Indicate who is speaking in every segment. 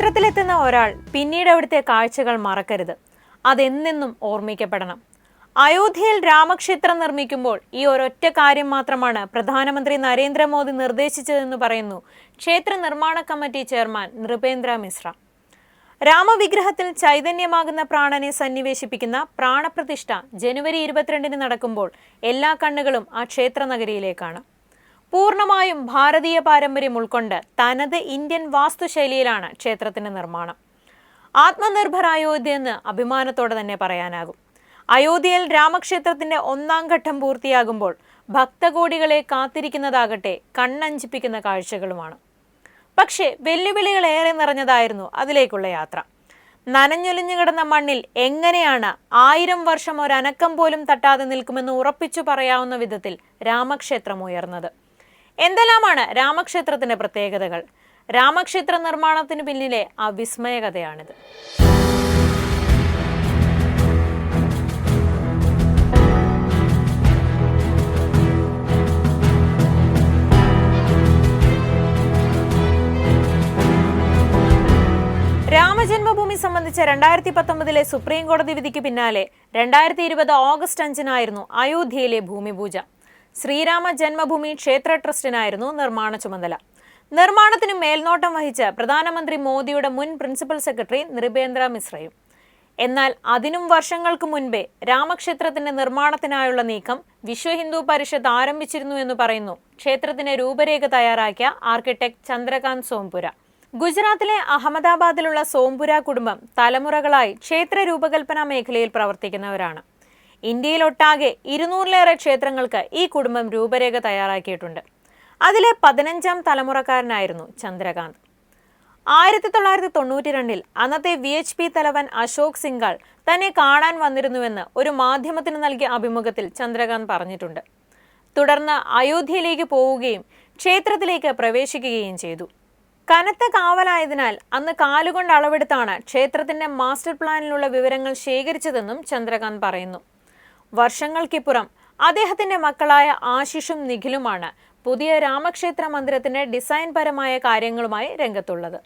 Speaker 1: ക്ഷേത്രത്തിലെത്തുന്ന ഒരാൾ പിന്നീട് അവിടുത്തെ കാഴ്ചകൾ മറക്കരുത്. അതെന്നെന്നും ഓർമ്മിക്കപ്പെടണം. അയോധ്യയിൽ രാമക്ഷേത്രം നിർമ്മിക്കുമ്പോൾ ഈ ഒരൊറ്റ കാര്യം മാത്രമാണ് പ്രധാനമന്ത്രി നരേന്ദ്രമോദി നിർദ്ദേശിച്ചതെന്ന് പറയുന്നു ക്ഷേത്ര നിർമ്മാണ കമ്മിറ്റി ചെയർമാൻ നൃപേന്ദ്ര മിശ്ര. രാമവിഗ്രഹത്തിൽ ചൈതന്യമാകുന്ന പ്രാണനെ സന്നിവേശിപ്പിക്കുന്ന പ്രാണപ്രതിഷ്ഠ ജനുവരി ഇരുപത്തിരണ്ടിന് നടക്കുമ്പോൾ എല്ലാ കണ്ണുകളും ആ ക്ഷേത്ര നഗരിയിലേക്കാണ്. പൂർണമായും ഭാരതീയ പാരമ്പര്യം ഉൾക്കൊണ്ട് തനത് ഇന്ത്യൻ വാസ്തുശൈലിയിലാണ് ക്ഷേത്രത്തിന്റെ നിർമ്മാണം. ആത്മനിർഭർ അയോധ്യ എന്ന് അഭിമാനത്തോടെ തന്നെ പറയാനാകും. അയോധ്യയിൽ രാമക്ഷേത്രത്തിന്റെ ഒന്നാം ഘട്ടം പൂർത്തിയാകുമ്പോൾ ഭക്തകോടികളെ കാത്തിരിക്കുന്നതാകട്ടെ കണ്ണഞ്ചിപ്പിക്കുന്ന കാഴ്ചകളുമാണ്. പക്ഷേ വെല്ലുവിളികൾ ഏറെ നിറഞ്ഞതായിരുന്നു അതിലേക്കുള്ള യാത്ര. നനഞ്ഞൊലിഞ്ഞു കിടന്ന മണ്ണിൽ എങ്ങനെയാണ് ആയിരം വർഷം ഒരനക്കം പോലും തട്ടാതെ നിൽക്കുമെന്ന് ഉറപ്പിച്ചു പറയാവുന്ന വിധത്തിൽ രാമക്ഷേത്രം ഉയർന്നത്. എന്തെല്ലാമാണ് രാമക്ഷേത്രത്തിന്റെ പ്രത്യേകതകൾ? രാമക്ഷേത്ര നിർമ്മാണത്തിന് പിന്നിലെ ആ വിസ്മയ കഥയാണിത് രാമജന്മഭൂമി സംബന്ധിച്ച രണ്ടായിരത്തി പത്തൊമ്പതിലെ സുപ്രീം കോടതി വിധിക്ക് പിന്നാലെ രണ്ടായിരത്തി ഇരുപത് ഓഗസ്റ്റ് അഞ്ചിനായിരുന്നു അയോധ്യയിലെ ഭൂമിപൂജ. ശ്രീരാമ ജന്മഭൂമി ക്ഷേത്ര ട്രസ്റ്റിനായിരുന്നു നിർമ്മാണ ചുമതല. നിർമ്മാണത്തിന് മേൽനോട്ടം വഹിച്ച പ്രധാനമന്ത്രി മോദിയുടെ മുൻ പ്രിൻസിപ്പൽ സെക്രട്ടറി നൃപേന്ദ്ര മിശ്രയും. എന്നാൽ അതിനും വർഷങ്ങൾക്ക് മുൻപേ രാമക്ഷേത്രത്തിന്റെ നിർമ്മാണത്തിനായുള്ള നീക്കം വിശ്വ ഹിന്ദു പരിഷത്ത് ആരംഭിച്ചിരുന്നു എന്ന് പറയുന്നു. ക്ഷേത്രത്തിന്റെ രൂപരേഖ തയ്യാറാക്കിയ ആർക്കിടെക്ട് ചന്ദ്രകാന്ത് സോംപുര. ഗുജറാത്തിലെ അഹമ്മദാബാദിലുള്ള സോംപുര കുടുംബം തലമുറകളായി ക്ഷേത്ര രൂപകൽപ്പന മേഖലയിൽ പ്രവർത്തിക്കുന്നവരാണ്. ഇന്ത്യയിലൊട്ടാകെ ഇരുന്നൂറിലേറെ ക്ഷേത്രങ്ങൾക്ക് ഈ കുടുംബം രൂപരേഖ തയ്യാറാക്കിയിട്ടുണ്ട്. അതിലെ പതിനഞ്ചാം തലമുറക്കാരനായിരുന്നു ചന്ദ്രകാന്ത്. ആയിരത്തി തൊള്ളായിരത്തി തൊണ്ണൂറ്റി രണ്ടിൽ അന്നത്തെ വി എച്ച് പി തലവൻ അശോക് സിംഗാൾ തന്നെ കാണാൻ വന്നിരുന്നുവെന്ന് ഒരു മാധ്യമത്തിന് നൽകിയ അഭിമുഖത്തിൽ ചന്ദ്രകാന്ത് പറഞ്ഞിട്ടുണ്ട്. തുടർന്ന് അയോധ്യയിലേക്ക് പോവുകയും ക്ഷേത്രത്തിലേക്ക് പ്രവേശിക്കുകയും ചെയ്തു. കനത്ത കാവലായതിനാൽ അന്ന് കാലുകൊണ്ട് അളവെടുത്താണ് ക്ഷേത്രത്തിന്റെ മാസ്റ്റർ പ്ലാനിലുള്ള വിവരങ്ങൾ ശേഖരിച്ചതെന്നും ചന്ദ്രകാന്ത് പറയുന്നു. വർഷങ്ങൾക്കിപ്പുറം അദ്ദേഹത്തിന്റെ മക്കളായ ആശിഷും നിഖിലുമാണ് പുതിയ രാമക്ഷേത്ര മന്ദിരത്തിന്റെ ഡിസൈൻ പരമായ കാര്യങ്ങളുമായി രംഗത്തുള്ളത്.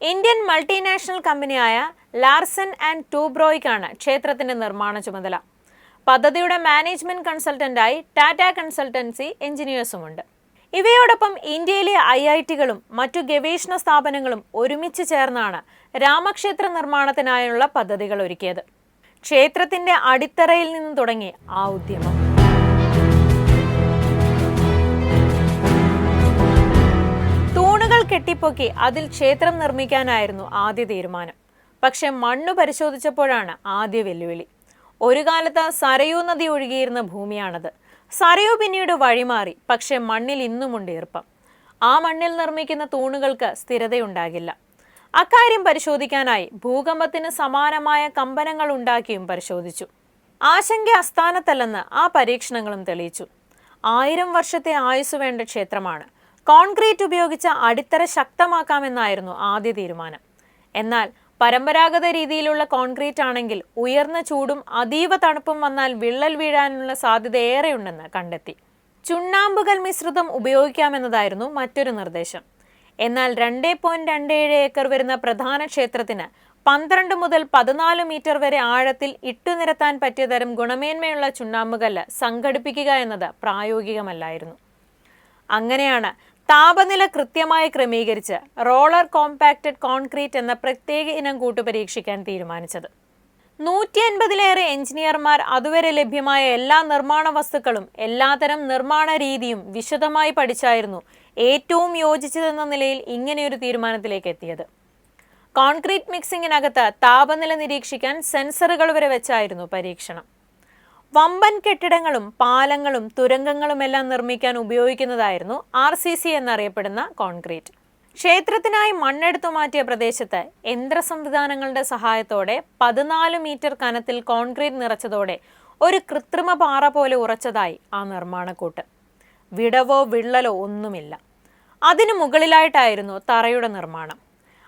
Speaker 1: ഇന്ത്യൻ മൾട്ടിനാഷണൽ കമ്പനിയായ ലാർസൻ ആൻഡ് ടൂബ്രോയ്ക്കാണ് ക്ഷേത്രത്തിന്റെ നിർമ്മാണ ചുമതല. പദ്ധതിയുടെ മാനേജ്മെന്റ് കൺസൾട്ടന്റായി ടാറ്റ കൺസൾട്ടൻസി എഞ്ചിനീയേഴ്സുമുണ്ട്. ഇവയോടൊപ്പം ഇന്ത്യയിലെ ഐ ഐ ടികളും മറ്റു ഗവേഷണ സ്ഥാപനങ്ങളും ഒരുമിച്ച് ചേർന്നാണ് രാമക്ഷേത്ര നിർമ്മാണത്തിനായുള്ള പദ്ധതികൾ ഒരുക്കിയത്. ക്ഷേത്രത്തിന്റെ അടിത്തറയിൽ നിന്ന് തുടങ്ങി ആ ഉദ്യമം. തൂണുകൾ കെട്ടിപ്പൊക്കി അതിൽ ക്ഷേത്രം നിർമ്മിക്കാനായിരുന്നു ആദ്യ തീരുമാനം. പക്ഷെ മണ്ണ് പരിശോധിച്ചപ്പോഴാണ് ആദ്യ വെല്ലുവിളി. ഒരു കാലത്ത് സരയൂ നദി ഒഴുകിയിരുന്ന ഭൂമിയാണത്. സരയൂ പിന്നീട് വഴിമാറി പക്ഷെ മണ്ണിൽ ഇന്നുമുണ്ട് ഈർപ്പം. ആ മണ്ണിൽ നിർമ്മിക്കുന്ന തൂണുകൾക്ക് സ്ഥിരതയുണ്ടാകില്ല. അക്കാര്യം പരിശോധിക്കാനായി ഭൂകമ്പത്തിന് സമാനമായ കമ്പനങ്ങൾ ഉണ്ടാക്കിയും പരിശോധിച്ചു. ആശങ്ക അസ്ഥാനത്തല്ലെന്ന് ആ പരീക്ഷണങ്ങളും തെളിയിച്ചു. ആയിരം വർഷത്തെ ആയുസ് വേണ്ട ക്ഷേത്രമാണ്. കോൺക്രീറ്റ് ഉപയോഗിച്ച അടിത്തറ ശക്തമാക്കാമെന്നായിരുന്നു ആദ്യ തീരുമാനം. എന്നാൽ പരമ്പരാഗത രീതിയിലുള്ള കോൺക്രീറ്റ് ആണെങ്കിൽ ഉയർന്ന ചൂടും അതീവ തണുപ്പും വന്നാൽ വിള്ളൽ വീഴാനുള്ള സാധ്യത ഏറെയുണ്ടെന്ന് കണ്ടെത്തി. ചുണ്ണാമ്പുകൽ മിശ്രിതം ഉപയോഗിക്കാമെന്നതായിരുന്നു മറ്റൊരു നിർദ്ദേശം. എന്നാൽ രണ്ട് പോയിന്റ് രണ്ട് ഏഴ് ഏക്കർ വരുന്ന പ്രധാന ക്ഷേത്രത്തിന് പന്ത്രണ്ട് മുതൽ പതിനാല് മീറ്റർ വരെ ആഴത്തിൽ ഇട്ടുനിരത്താൻ പറ്റിയ തരം ഗുണമേന്മയുള്ള ചുണ്ണാമ്പുകല്ല് സംഘടിപ്പിക്കുക എന്നത് പ്രായോഗികമല്ലായിരുന്നു. അങ്ങനെയാണ് താപനില കൃത്യമായി ക്രമീകരിച്ച് റോളർ കോമ്പാക്റ്റഡ് കോൺക്രീറ്റ് എന്ന പ്രത്യേക ഇനം കൂട്ടു പരീക്ഷിക്കാൻ തീരുമാനിച്ചത്. നൂറ്റി അൻപതിലേറെ എഞ്ചിനീയർമാർ അതുവരെ ലഭ്യമായ എല്ലാ നിർമ്മാണ വസ്തുക്കളും എല്ലാതരം നിർമ്മാണ രീതിയും വിശദമായി പഠിച്ചായിരുന്നു ഏറ്റവും യോജിച്ചതെന്ന നിലയിൽ ഇങ്ങനെയൊരു തീരുമാനത്തിലേക്ക് എത്തിയത്. കോൺക്രീറ്റ് മിക്സിങ്ങിനകത്ത് താപനില നിരീക്ഷിക്കാൻ സെൻസറുകൾ വരെ വെച്ചായിരുന്നു പരീക്ഷണം. വമ്പൻ കെട്ടിടങ്ങളും പാലങ്ങളും തുരങ്കങ്ങളുമെല്ലാം നിർമ്മിക്കാൻ ഉപയോഗിക്കുന്നതായിരുന്നു ആർ സി സി എന്നറിയപ്പെടുന്ന കോൺക്രീറ്റ്. ക്ഷേത്രത്തിനായി മണ്ണെടുത്തു മാറ്റിയ പ്രദേശത്ത് യന്ത്ര സംവിധാനങ്ങളുടെ സഹായത്തോടെ പതിനാല് മീറ്റർ കനത്തിൽ കോൺക്രീറ്റ് നിറച്ചതോടെ ഒരു കൃത്രിമ പാറ പോലെ ഉറച്ചതായി ആ നിർമ്മാണക്കൂട്ട്. വിടവോ വിള്ളലോ ഒന്നുമില്ല. അതിനു മുകളിലായിട്ടായിരുന്നു തറയുടെ നിർമ്മാണം.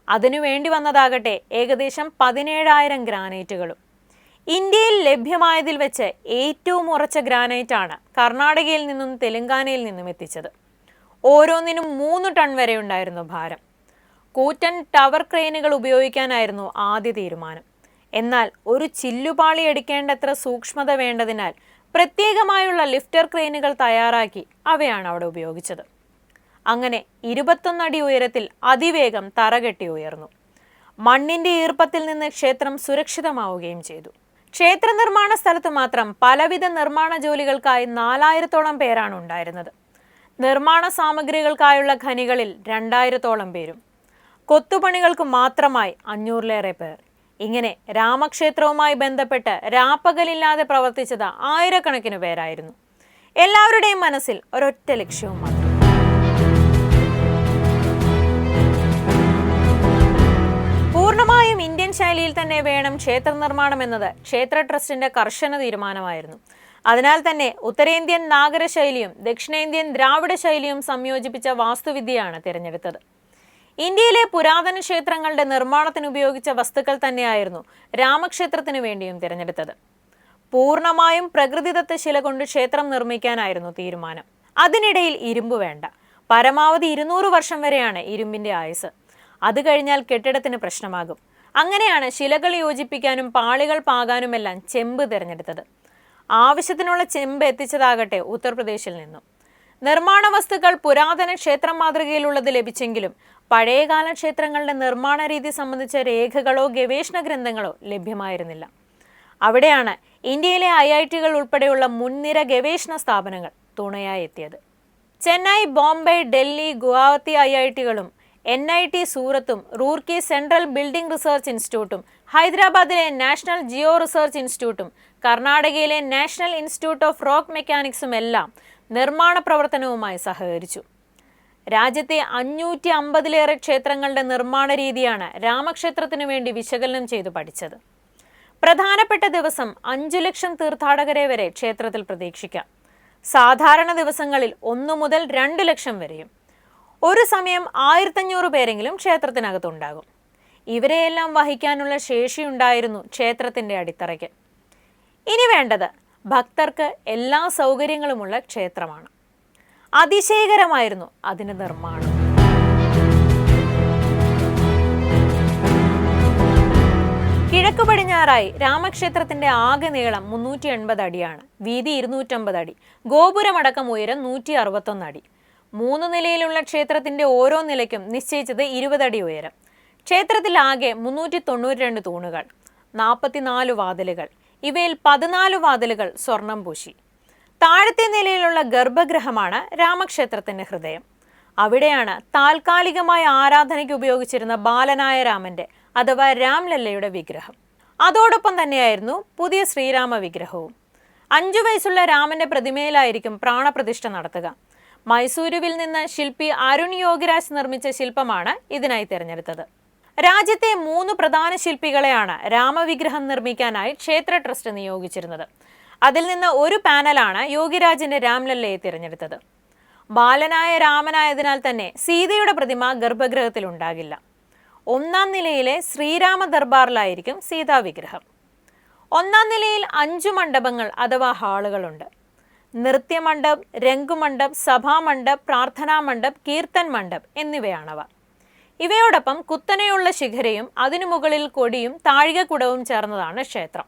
Speaker 1: അതിനു വേണ്ടി വന്നതാകട്ടെ ഏകദേശം പതിനേഴായിരം ഗ്രാനൈറ്റുകളും. ഇന്ത്യയിൽ ലഭ്യമായതിൽ വെച്ച് ഏറ്റവും ഉറച്ച ഗ്രാനൈറ്റാണ് കർണാടകയിൽ നിന്നും തെലങ്കാനയിൽ നിന്നും എത്തിച്ചത്. ഓരോന്നിനും മൂന്ന് ടൺ വരെ ഉണ്ടായിരുന്നു ഭാരം. കൂറ്റൻ ടവർ ക്രെയിനുകൾ ഉപയോഗിക്കാനായിരുന്നു ആദ്യ തീരുമാനം. എന്നാൽ ഒരു ചില്ലുപാളി എടുക്കേണ്ടത്ര സൂക്ഷ്മത വേണ്ടതിനാൽ പ്രത്യേകമായുള്ള ലിഫ്റ്റർ ക്രെയിനുകൾ തയ്യാറാക്കി അവയാണ് അവിടെ ഉപയോഗിച്ചത്. അങ്ങനെ ഇരുപത്തൊന്നടി ഉയരത്തിൽ അതിവേഗം തറകെട്ടി ഉയർന്നു. മണ്ണിന്റെ ഈർപ്പത്തിൽ നിന്ന് ക്ഷേത്രം സുരക്ഷിതമാവുകയും ചെയ്തു. ക്ഷേത്ര നിർമ്മാണ സ്ഥലത്ത് മാത്രം പലവിധ നിർമ്മാണ ജോലികൾക്കായി നാലായിരത്തോളം പേരാണ് ഉണ്ടായിരുന്നത്. നിർമ്മാണ സാമഗ്രികൾക്കായുള്ള ഖനികളിൽ രണ്ടായിരത്തോളം പേരും. കൊത്തുപണികൾക്ക് മാത്രമായി അഞ്ഞൂറിലേറെ പേർ. ഇങ്ങനെ രാമക്ഷേത്രവുമായി ബന്ധപ്പെട്ട് രാപ്പകലില്ലാതെ പ്രവർത്തിച്ചത് ആയിരക്കണക്കിന് പേരായിരുന്നു. എല്ലാവരുടെയും മനസ്സിൽ ഒരൊറ്റ ലക്ഷ്യവും പൂർണമായും ഇന്ത്യൻ ശൈലിയിൽ തന്നെ വേണം ക്ഷേത്ര നിർമ്മാണം എന്നത്. ക്ഷേത്ര ട്രസ്റ്റിന്റെ കർശന തീരുമാനമായിരുന്നു. അതിനാൽ തന്നെ ഉത്തരേന്ത്യൻ നാഗര ശൈലിയും ദക്ഷിണേന്ത്യൻ ദ്രാവിഡ ശൈലിയും സംയോജിപ്പിച്ച വാസ്തുവിദ്യയാണ് തിരഞ്ഞെടുത്തത്. ഇന്ത്യയിലെ പുരാതന ക്ഷേത്രങ്ങളുടെ നിർമ്മാണത്തിന് ഉപയോഗിച്ച വസ്തുക്കൾ തന്നെയായിരുന്നു രാമക്ഷേത്രത്തിന് വേണ്ടിയും തിരഞ്ഞെടുത്തത്. പൂർണമായും പ്രകൃതിദത്ത ശില കൊണ്ട് ക്ഷേത്രം നിർമ്മിക്കാനായിരുന്നു തീരുമാനം. അതിനിടയിൽ ഇരുമ്പ് വേണ്ട. പരമാവധി ഇരുന്നൂറ് വർഷം വരെയാണ് ഇരുമ്പിന്റെ ആയുസ്. അത് കഴിഞ്ഞാൽ കെട്ടിടത്തിന് പ്രശ്നമാകും. അങ്ങനെയാണ് ശിലകൾ യോജിപ്പിക്കാനും പാളികൾ പാകാനുമെല്ലാം ചെമ്പ് തിരഞ്ഞെടുത്തത്. ആവശ്യത്തിനുള്ള ചെമ്പ് എത്തിച്ചതാകട്ടെ ഉത്തർപ്രദേശിൽ നിന്നും. നിർമ്മാണ വസ്തുക്കൾ പുരാതന ക്ഷേത്ര മാതൃകയിലുള്ളത് ലഭിച്ചെങ്കിലും പഴയകാല ക്ഷേത്രങ്ങളുടെ നിർമ്മാണ രീതി സംബന്ധിച്ച രേഖകളോ ഗവേഷണ ഗ്രന്ഥങ്ങളോ ലഭ്യമായിരുന്നില്ല. അവിടെയാണ് ഇന്ത്യയിലെ ഐ ഐ ടികൾ ഉൾപ്പെടെയുള്ള മുൻനിര ഗവേഷണ സ്ഥാപനങ്ങൾ തുണയായി എത്തിയത്. ചെന്നൈ ബോംബെ ഡൽഹി ഗുവാഹത്തി ഐ ഐ ടികളും എൻ ഐ ടി സൂറത്തും റൂർക്കി സെൻട്രൽ ബിൽഡിംഗ് റിസർച്ച് ഇൻസ്റ്റിറ്റ്യൂട്ടും ഹൈദരാബാദിലെ നാഷണൽ ജിയോ റിസർച്ച് ഇൻസ്റ്റിറ്റ്യൂട്ടും കർണാടകയിലെ നാഷണൽ ഇൻസ്റ്റിറ്റ്യൂട്ട് ഓഫ് റോക്ക് മെക്കാനിക്സും എല്ലാം നിർമ്മാണ പ്രവർത്തനവുമായി സഹകരിച്ചു. രാജ്യത്തെ അഞ്ഞൂറ്റി അമ്പതിലേറെ ക്ഷേത്രങ്ങളുടെ നിർമ്മാണ രീതിയാണ് രാമക്ഷേത്രത്തിനു വേണ്ടി വിശകലനം ചെയ്തു പഠിച്ചത്. പ്രധാനപ്പെട്ട ദിവസം അഞ്ചു ലക്ഷം തീർത്ഥാടകരെ വരെ ക്ഷേത്രത്തിൽ പ്രതീക്ഷിക്കാം. സാധാരണ ദിവസങ്ങളിൽ ഒന്നു മുതൽ രണ്ട് ലക്ഷം വരെയും. ഒരു സമയം ആയിരത്തഞ്ഞൂറ് പേരെങ്കിലും ക്ഷേത്രത്തിനകത്തുണ്ടാകും. ഇവരെയെല്ലാം വഹിക്കാനുള്ള ശേഷിയുണ്ടായിരുന്നു ക്ഷേത്രത്തിന്റെ അടിത്തറയ്ക്ക്. ഇനി വേണ്ടത് ഭക്തർക്ക് എല്ലാ സൗകര്യങ്ങളുമുള്ള ക്ഷേത്രമാണ്. അതിശയകരമായിരുന്നു അതിന്റെ നിർമ്മാണം. കിഴക്ക് പടിഞ്ഞാറായി രാമക്ഷേത്രത്തിന്റെ ആകെ നീളം മുന്നൂറ്റി എൺപത് അടിയാണ്. വീതി ഇരുന്നൂറ്റമ്പത് അടി. ഗോപുരമടക്കം ഉയരം നൂറ്റി അറുപത്തൊന്ന് അടി. മൂന്ന് നിലയിലുള്ള ക്ഷേത്രത്തിന്റെ ഓരോ നിലയ്ക്കും നിശ്ചയിച്ചത് ഇരുപതടി ഉയരം. ക്ഷേത്രത്തിൽ ആകെ മുന്നൂറ്റി തൊണ്ണൂറ്റി രണ്ട് തൂണുകൾ നാൽപ്പത്തിനാല് വാതിലുകൾ ഇവയിൽ പതിനാല് വാതിലുകൾ സ്വർണം പൂശി. താഴത്തെ നിലയിലുള്ള ഗർഭഗൃഹമാണ് രാമക്ഷേത്രത്തിന്റെ ഹൃദയം. അവിടെയാണ് താൽക്കാലികമായ ആരാധനയ്ക്ക് ഉപയോഗിച്ചിരുന്ന ബാലനായ രാമന്റെ അഥവാ രാംലല്ലയുടെ വിഗ്രഹം. അതോടൊപ്പം തന്നെയായിരുന്നു പുതിയ ശ്രീരാമ വിഗ്രഹവും. അഞ്ചു വയസ്സുള്ള രാമന്റെ പ്രതിമയിലായിരിക്കും പ്രാണപ്രതിഷ്ഠ നടത്തുക. മൈസൂരുവിൽ നിന്ന് ശില്പി അരുൺ യോഗരാജ് നിർമ്മിച്ച ശില്പമാണ് ഇതിനായി തിരഞ്ഞെടുത്തത്. രാജ്യത്തെ മൂന്ന് പ്രധാന ശില്പികളെയാണ് രാമവിഗ്രഹം നിർമ്മിക്കാനായി ക്ഷേത്ര ട്രസ്റ്റ് നിയോഗിച്ചിരുന്നത്. അതിൽ നിന്ന് ഒരു പാനലാണ് യോഗിരാജിന്റെ രാംലല്ലയെ തിരഞ്ഞെടുത്തത്. ബാലനായ രാമനായതിനാൽ തന്നെ സീതയുടെ പ്രതിമ ഗർഭഗൃഹത്തിൽ ഉണ്ടാകില്ല. ഒന്നാം നിലയിലെ ശ്രീരാമ ദർബാറിലായിരിക്കും സീതാവിഗ്രഹം. ഒന്നാം നിലയിൽ അഞ്ചു മണ്ഡപങ്ങൾ അഥവാ ഹാളുകളുണ്ട്. നൃത്യമണ്ഡപ് രംഗുമണ്ഡപ് സഭാമണ്ഡപ് പ്രാർത്ഥനാ മണ്ഡപം കീർത്തൻ മണ്ഡപ് എന്നിവയാണവ. ഇവയോടൊപ്പം കുത്തനെയുള്ള ശിഖരയും അതിനു മുകളിൽ കൊടിയും താഴികക്കുടവും ചേർന്നതാണ് ക്ഷേത്രം.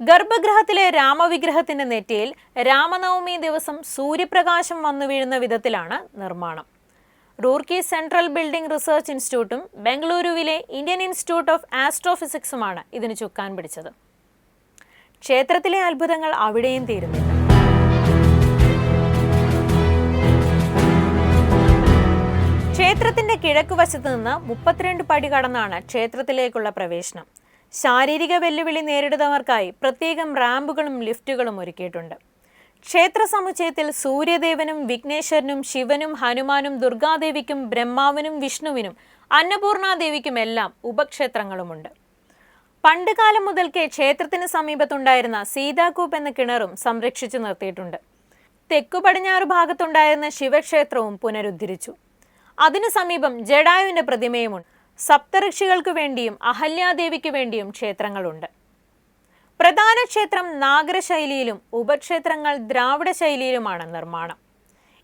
Speaker 1: ഗർഭഗൃഹത്തിലെ രാമവിഗ്രഹത്തിന്റെ നെറ്റിയിൽ രാമനവമി ദിവസം സൂര്യപ്രകാശം വന്നു വീഴുന്ന വിധത്തിലാണ് നിർമ്മാണം. റൂർക്കി സെൻട്രൽ ബിൽഡിംഗ് റിസർച്ച് ഇൻസ്റ്റിറ്റ്യൂട്ടും ബംഗളൂരുവിലെ ഇന്ത്യൻ ഇൻസ്റ്റിറ്റ്യൂട്ട് ഓഫ് ആസ്ട്രോഫിസിക്സുമാണ് ഇതിന് ചുക്കാൻ പിടിച്ചത്. ക്ഷേത്രത്തിലെ അത്ഭുതങ്ങൾ അവിടെയും തീരുന്നില്ല. ക്ഷേത്രത്തിന്റെ കിഴക്കുവശത്ത് നിന്ന് മുപ്പത്തിരണ്ട് പടി കടന്നാണ് ക്ഷേത്രത്തിലേക്കുള്ള പ്രവേശനം. ശാരീരിക വെല്ലുവിളി നേരിടുന്നവർക്കായി പ്രത്യേകം റാമ്പുകളും ലിഫ്റ്റുകളും ഒരുക്കിയിട്ടുണ്ട്. ക്ഷേത്ര സമുച്ചയത്തിൽ സൂര്യദേവനും വിഘ്നേശ്വരനും ശിവനും ഹനുമാനും ദുർഗാദേവിക്കും ബ്രഹ്മാവിനും വിഷ്ണുവിനും അന്നപൂർണാദേവിക്കുമെല്ലാം ഉപക്ഷേത്രങ്ങളുമുണ്ട്. പണ്ടുകാലം മുതൽക്കേ ക്ഷേത്രത്തിന് സമീപത്തുണ്ടായിരുന്ന സീതാകൂപ്പ് എന്ന കിണറും സംരക്ഷിച്ചു നിർത്തിയിട്ടുണ്ട്. തെക്കു പടിഞ്ഞാറ് ഭാഗത്തുണ്ടായിരുന്ന ശിവക്ഷേത്രവും പുനരുദ്ധരിച്ചു. അതിനു സമീപം ജഡായുവിന്റെ പ്രതിമയുമുണ്ട്. സപ്തഋഷികൾക്ക് വേണ്ടിയും അഹല്യാദേവിക്ക് വേണ്ടിയും ക്ഷേത്രങ്ങളുണ്ട്. പ്രധാന ക്ഷേത്രം നാഗരശൈലിയിലും ഉപക്ഷേത്രങ്ങൾ ദ്രാവിഡ ശൈലിയിലുമാണ് നിർമ്മാണം.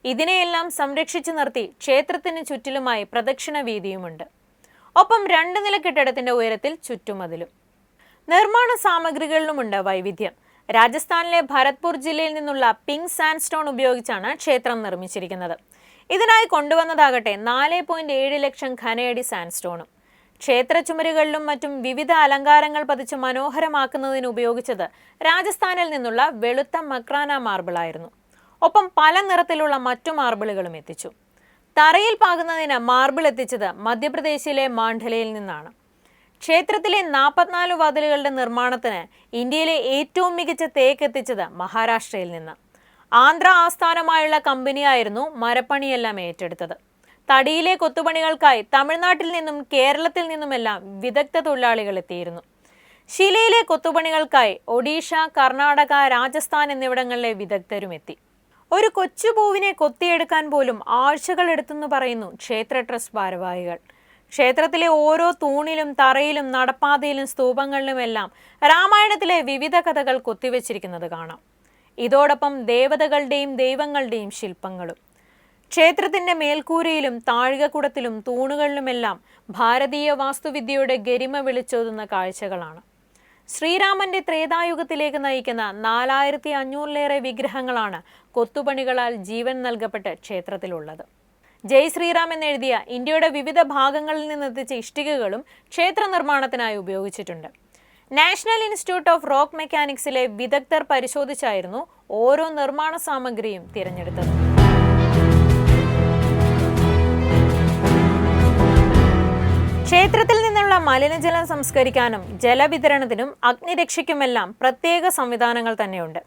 Speaker 1: ഇതിനെയെല്ലാം സംരക്ഷിച്ചു നിർത്തി ക്ഷേത്രത്തിന് ചുറ്റിലുമായി പ്രദക്ഷിണ വീതിയുമുണ്ട്. ഒപ്പം രണ്ട് നില കെട്ടിടത്തിന്റെ ഉയരത്തിൽ ചുറ്റുമതിലും. നിർമ്മാണ സാമഗ്രികളിലുമുണ്ട് വൈവിധ്യം. രാജസ്ഥാനിലെ ഭരത്പൂർ ജില്ലയിൽ നിന്നുള്ള പിങ്ക് സാൻഡ് സ്റ്റോൺ ഉപയോഗിച്ചാണ് ക്ഷേത്രം നിർമ്മിച്ചിരിക്കുന്നത്. ഇതിനായി കൊണ്ടുവന്നതാകട്ടെ നാല് പോയിന്റ് ഏഴ് ലക്ഷം ഖനയടി സാൻഡ്സ്റ്റോണും. ക്ഷേത്ര ചുമരുകളിലും മറ്റും വിവിധ അലങ്കാരങ്ങൾ പതിച്ച് മനോഹരമാക്കുന്നതിന് ഉപയോഗിച്ചത് രാജസ്ഥാനിൽ നിന്നുള്ള വെളുത്ത മക്രാന മാർബിളായിരുന്നു ഒപ്പം പല നിറത്തിലുള്ള മറ്റു മാർബിളുകളും എത്തിച്ചു. തറയിൽ പാകുന്നതിന് മാർബിൾ എത്തിച്ചത് മധ്യപ്രദേശിലെ മാണ്ഡലയിൽ നിന്നാണ്. ക്ഷേത്രത്തിലെ നാൽപ്പത്തിനാല് വാതിലുകളുടെ നിർമ്മാണത്തിന് ഇന്ത്യയിലെ ഏറ്റവും മികച്ച തേക്ക് എത്തിച്ചത് മഹാരാഷ്ട്രയിൽ നിന്ന്. ആന്ധ്ര ആസ്ഥാനമായുള്ള കമ്പനിയായിരുന്നു മരപ്പണിയെല്ലാം ഏറ്റെടുത്തത്. തടിയിലെ കൊത്തുപണികൾക്കായി തമിഴ്നാട്ടിൽ നിന്നും കേരളത്തിൽ നിന്നുമെല്ലാം വിദഗ്ധ തൊഴിലാളികൾ എത്തിയിരുന്നു. ശിലയിലെ കൊത്തുപണികൾക്കായി ഒഡീഷ കർണാടക രാജസ്ഥാൻ എന്നിവിടങ്ങളിലെ വിദഗ്ധരും എത്തി. ഒരു കൊച്ചു പൂവിനെ കൊത്തിയെടുക്കാൻ പോലും ആഴ്ചകൾ എടുത്തെന്ന് പറയുന്നു ക്ഷേത്ര ട്രസ്റ്റ് ഭാരവാഹികൾ. ക്ഷേത്രത്തിലെ ഓരോ തൂണിലും തറയിലും നടപ്പാതയിലും സ്തൂപങ്ങളിലുമെല്ലാം രാമായണത്തിലെ വിവിധ കഥകൾ കൊത്തിവെച്ചിരിക്കുന്നത് കാണാം. ഇതോടൊപ്പം ദേവതകളുടെയും ദൈവങ്ങളുടെയും ശില്പങ്ങളും. ക്ഷേത്രത്തിന്റെ മേൽക്കൂരയിലും താഴികക്കുടത്തിലും തൂണുകളിലുമെല്ലാം ഭാരതീയ വാസ്തുവിദ്യയുടെ ഗരിമ വിളിച്ചോതുന്ന കാഴ്ചകളാണ്. ശ്രീരാമന്റെ ത്രേതായുഗത്തിലേക്ക് നയിക്കുന്ന നാലായിരത്തി അഞ്ഞൂറിലേറെ വിഗ്രഹങ്ങളാണ് കൊത്തുപണികളാൽ ജീവൻ നൽകപ്പെട്ട ക്ഷേത്രത്തിലുള്ളത്. ജയ് ശ്രീറാം എന്നെഴുതിയ ഇന്ത്യയുടെ വിവിധ ഭാഗങ്ങളിൽ നിന്നെത്തിച്ച ഇഷ്ടികകളും ക്ഷേത്ര നിർമ്മാണത്തിനായി ഉപയോഗിച്ചിട്ടുണ്ട്. നാഷണൽ ഇൻസ്റ്റിറ്റ്യൂട്ട് ഓഫ് റോക്ക് മെക്കാനിക്സിലെ വിദഗ്ധർ പരിശോധിച്ചായിരുന്നു ഓരോ നിർമ്മാണ സാമഗ്രിയും തിരഞ്ഞെടുത്തത്. ക്ഷേത്രത്തിൽ നിന്നുള്ള മലിനജലം സംസ്കരിക്കാനും ജലവിതരണത്തിനും അഗ്നിരക്ഷയ്ക്കുമെല്ലാം പ്രത്യേക സംവിധാനങ്ങൾ തന്നെയുണ്ട്.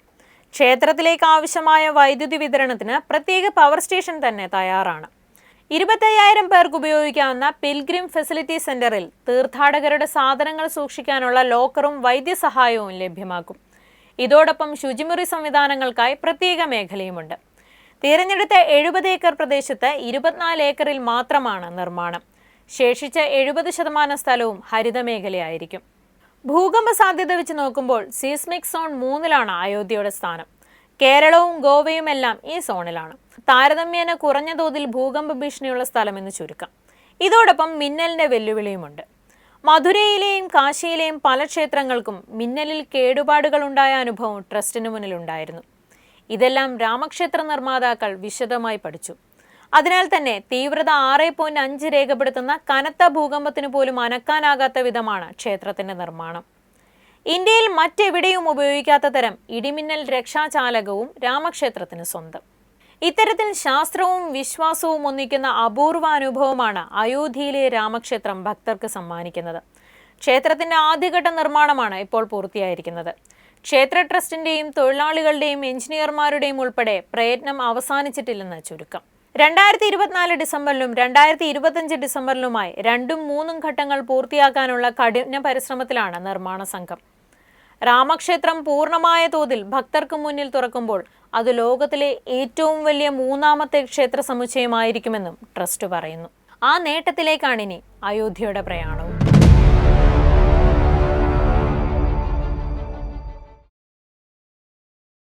Speaker 1: ക്ഷേത്രത്തിലേക്ക് ആവശ്യമായ വൈദ്യുതി വിതരണത്തിന് പ്രത്യേക പവർ സ്റ്റേഷൻ തന്നെ തയ്യാറാണ്. ഇരുപത്തയ്യായിരം പേർക്ക് ഉപയോഗിക്കാവുന്ന പിൽഗ്രിം ഫെസിലിറ്റി സെന്ററിൽ തീർത്ഥാടകരുടെ സാധനങ്ങൾ സൂക്ഷിക്കാനുള്ള ലോക്കറും വൈദ്യസഹായവും ലഭ്യമാക്കും. ഇതോടൊപ്പം ശുചിമുറി സംവിധാനങ്ങൾക്കായി പ്രത്യേക മേഖലയുമുണ്ട്. തിരഞ്ഞെടുത്ത എഴുപത് ഏക്കർ പ്രദേശത്ത് ഇരുപത്തിനാല് ഏക്കറിൽ മാത്രമാണ് നിർമ്മാണം. ശേഷിച്ച എഴുപത് ശതമാനം സ്ഥലവും ഹരിതമേഖലയായിരിക്കും. ഭൂകമ്പ സാധ്യത വെച്ച് നോക്കുമ്പോൾ സീസ്മിക് സോൺ മൂന്നിലാണ് അയോധ്യയുടെ സ്ഥാനം. കേരളവും ഗോവയുമെല്ലാം ഈ സോണിലാണ്. താരതമ്യേന കുറഞ്ഞ തോതിൽ ഭൂകമ്പ ഭീഷണിയുള്ള സ്ഥലമെന്ന് ചുരുക്കം. ഇതോടൊപ്പം മിന്നലിന്റെ വെല്ലുവിളിയുമുണ്ട്. മധുരയിലെയും കാശിയിലെയും പല ക്ഷേത്രങ്ങൾക്കും മിന്നലിൽ കേടുപാടുകൾ ഉണ്ടായ അനുഭവം ട്രസ്റ്റിന് മുന്നിലുണ്ടായിരുന്നു. ഇതെല്ലാം രാമക്ഷേത്ര നിർമ്മാതാക്കൾ വിശദമായി പഠിച്ചു. അതിനാൽ തന്നെ തീവ്രത ആറ് പോയിന്റ് അഞ്ച് രേഖപ്പെടുത്തുന്ന കനത്ത ഭൂകമ്പത്തിന് പോലും അനക്കാനാകാത്ത വിധമാണ് ക്ഷേത്രത്തിന്റെ നിർമ്മാണം. ഇന്ത്യയിൽ മറ്റെവിടെയും ഉപയോഗിക്കാത്ത തരം ഇടിമിന്നൽ രക്ഷാചാലകവും രാമക്ഷേത്രത്തിന് സ്വന്തം. ഇത്തരത്തിൽ ശാസ്ത്രവും വിശ്വാസവും ഒന്നിക്കുന്ന അപൂർവ അനുഭവമാണ് അയോധ്യയിലെ രാമക്ഷേത്രം ഭക്തർക്ക് സമ്മാനിക്കുന്നത്. ക്ഷേത്രത്തിന്റെ ആദ്യഘട്ട നിർമ്മാണമാണ് ഇപ്പോൾ പൂർത്തിയായിരിക്കുന്നത്. ക്ഷേത്ര ട്രസ്റ്റിന്റെയും തൊഴിലാളികളുടെയും എഞ്ചിനീയർമാരുടെയും ഉൾപ്പെടെ പ്രയത്നം അവസാനിച്ചിട്ടില്ലെന്ന് ചുരുക്കം. രണ്ടായിരത്തി ഇരുപത്തിനാല് ഡിസംബറിലും രണ്ടായിരത്തി ഇരുപത്തിയഞ്ച് ഡിസംബറിലുമായി രണ്ടും മൂന്നും ഘട്ടങ്ങൾ പൂർത്തിയാക്കാനുള്ള കഠിന പരിശ്രമത്തിലാണ് നിർമ്മാണ സംഘം. രാമക്ഷേത്രം പൂർണമായ തോതിൽ ഭക്തർക്ക് മുന്നിൽ തുറക്കുമ്പോൾ അത് ലോകത്തിലെ ഏറ്റവും വലിയ മൂന്നാമത്തെ ക്ഷേത്ര സമുച്ചയമായിരിക്കുമെന്നും ട്രസ്റ്റ് പറയുന്നു. ആ നേട്ടത്തിലേക്കാണിനി അയോധ്യയുടെ പ്രയാണവും.